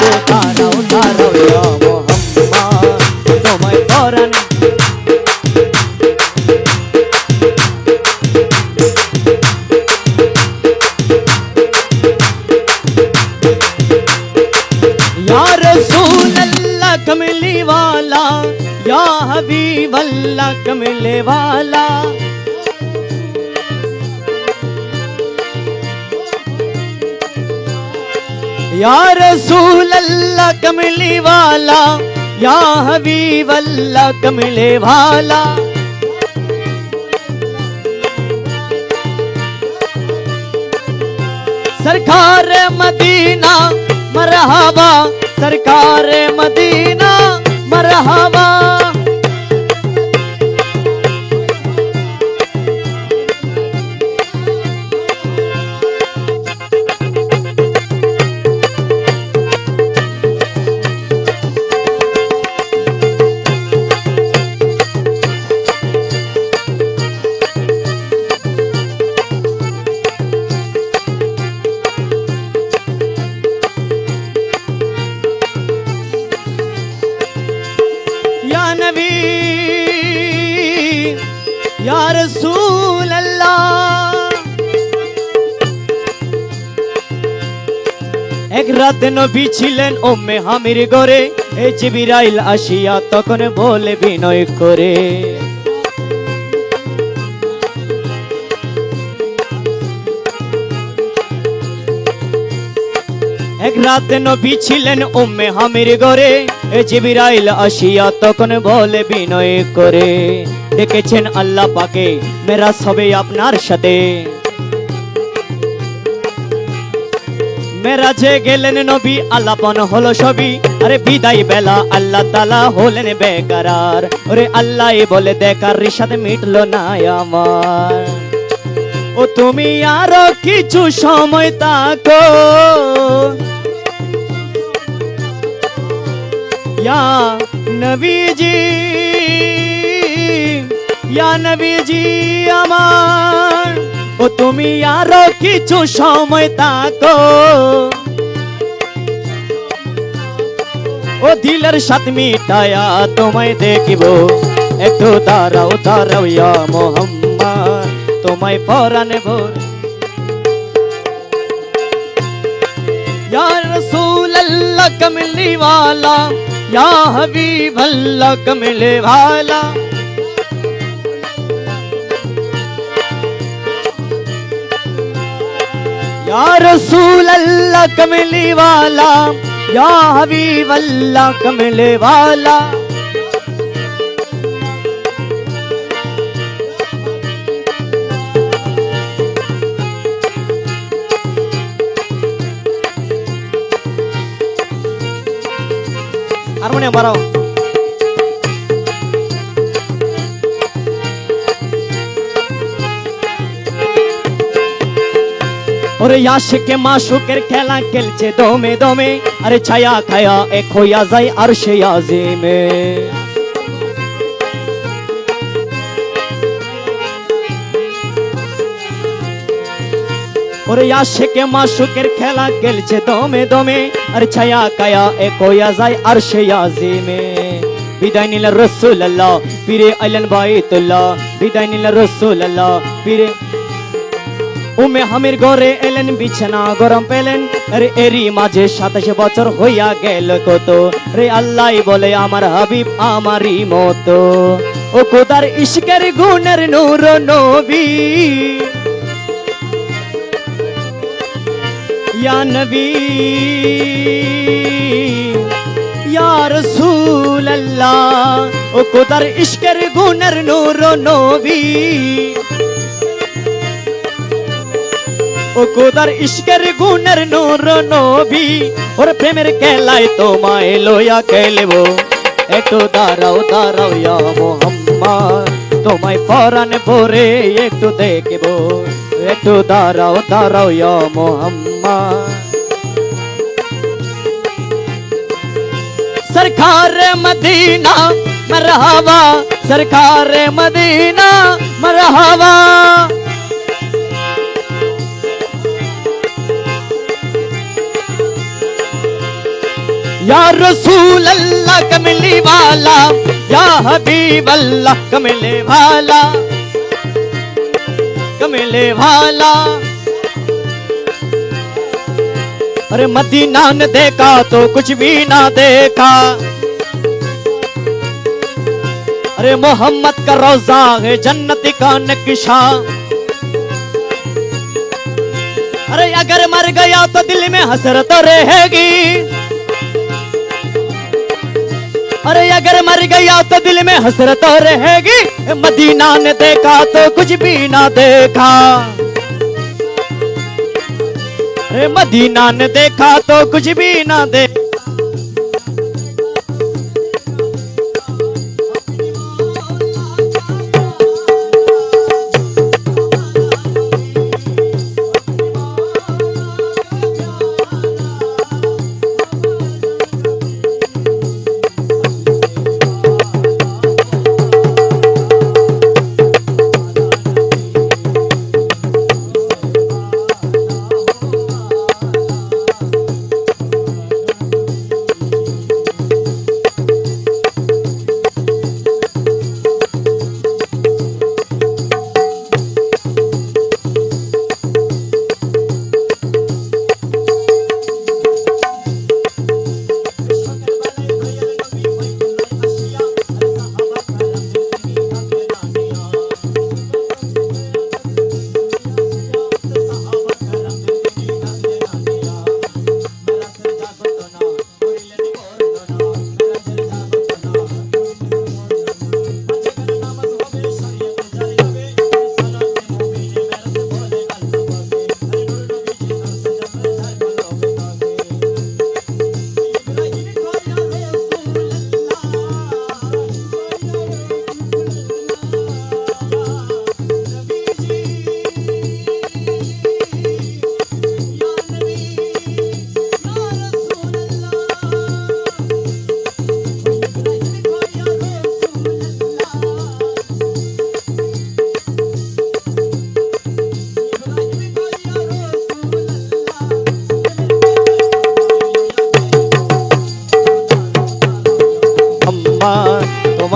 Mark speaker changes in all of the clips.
Speaker 1: को तारा उतारो या मोहम्मद तुम्हें फौरन कमली वाला या हबीब अल्लाह कमले वाला या रसूल अल्लाह कमली वाला या हबीब अल्लाह कमले वाला सरकार मदीना मरहबा सरकार मदीना یا رسول اللہ এক রাতে নবী ছিলেন ওম্মে হামির গড়ে এ জিবিরাইল আসিয়া তখন বলে বিনয় করে। এক রাতে নবী ছিলেন ওম্মে হামির গড়ে এ জিবিরাইল আসিয়া তখন বলে বিনয় করে। ডেকেছেন আল্লাহ পাকে। মেরা সবে আপনার সাথে। মেরাজে গেলেন নবী, আল্লাপন হলো সবই আরে বিদায় বেলা আল্লাহ তালা হলেন বেকারার। ওরে আল্লাহ বলে দেখার রিসাদ মিটলো না আমার। ও তুমি আরও কিছু সময় তাকো নবীজি। নবীজি আমার ও তুমি আরো কিছু সময় তাকো ও দিলের সাথ মিটায়া তোমায় দেখিব একটু দাঁড়াও দাঁড়াও ইয়া মোহাম্মদ তোমায় পরানে ভোর या रसूल अल्लाह कमली वाला या हबीब अल्लाह कमले वाला या रसूल अल्लाह कमले वाला या हबीब अल्लाह कमले वाला அரமணியம் பரவாயில்ல ওরে আশেকে মাসুকের খেলা খেলছে দমে দমে। আরে ছায়া খায়া এক হইয়া যায় আর সে আজিমে। ওরে আশেকে মাসুকের খেলা খেলছে দমে দমে। আর ছায়া কায়া এক হইয়া যায় আর সে আজিমে। বিদায় নিল রসুল আল্লাহ পীরে আইলেন বাইতুল্লাহ। বিদায় নিল রসুল আল্লাহ পীরে উমে হামির ঘরে এলেন, বিছানা গরম পেলেন। রে এরি মাঝে সাতাশে বছর হইয়া গেল কত? রে আল্লাহ বলে, আমার হাবিব আমারই মতো। ও কোদার ইশকের গুণের নূর নবী। ইয়া নবী ইয়ার রসুল আল্লাহ ও কোদার ইশকের গুণের নূর নবী। ও কোদার ইশকের গুণের নূর নবী ওর প্রেমের খেলায় তোমায় লইয়া খেলব একটু দাঁড়াও দাঁড়াও ইয়া মোহাম্মদ তোমায় পরাণ ভরে একটু দেখব একটু দাঁড়াও দাঁড়াও ইয়া মোহাম্মদ सरकार मदीना मरहबा सरकार मदीना मरहबा या रसूल अल्लाह कमली वाला, या हबीब अल्लाह कमले वाला कमले वाला। अरे मदीना ने देखा तो कुछ भी ना देखा। अरे मोहम्मद का रोजा है जन्नत का नक्शा। अरे अगर मर गया तो दिल में हसरत रहेगी। अरे अगर मर गया तो दिल में हसरत रहेगी। मदीना ने देखा तो कुछ भी ना देखा। मदीना ने देखा तो कुछ भी ना देखा।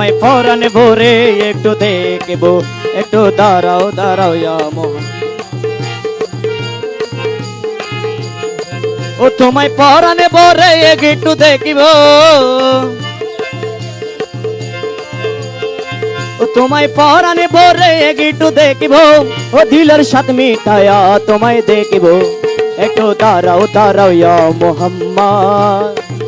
Speaker 1: তোমায় ফরান ভরে একটু দেখব, একটু দাঁড়াও দাঁড়াও মোহন। ও তোমায় পরানে ভরে একটু দেখিব। তোমায় পরানে ভরে একটু দেখিব, ও দিলের সাথ মিটায়া তোমায় দেখিব। একটু দাঁড়াও দাঁড়াও মোহাম্মদ।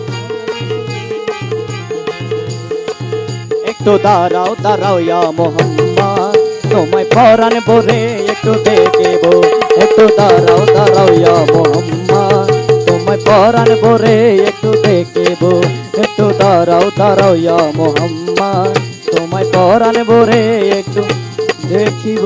Speaker 1: একটু দাঁড়াও দাঁড়াও ইয়া মোহাম্মদ। তোমায় পরাণ ভরে একটু দেখিব। একটু দাঁড়াও দাঁড়াও ইয়া মোহাম্মদ। তোমায় পরাণ ভরে একটু দেখিব। একটু দাঁড়াও দাঁড়াও ইয়া মোহাম্মদ। তোমায় পরাণ ভরে একটু দেখিব।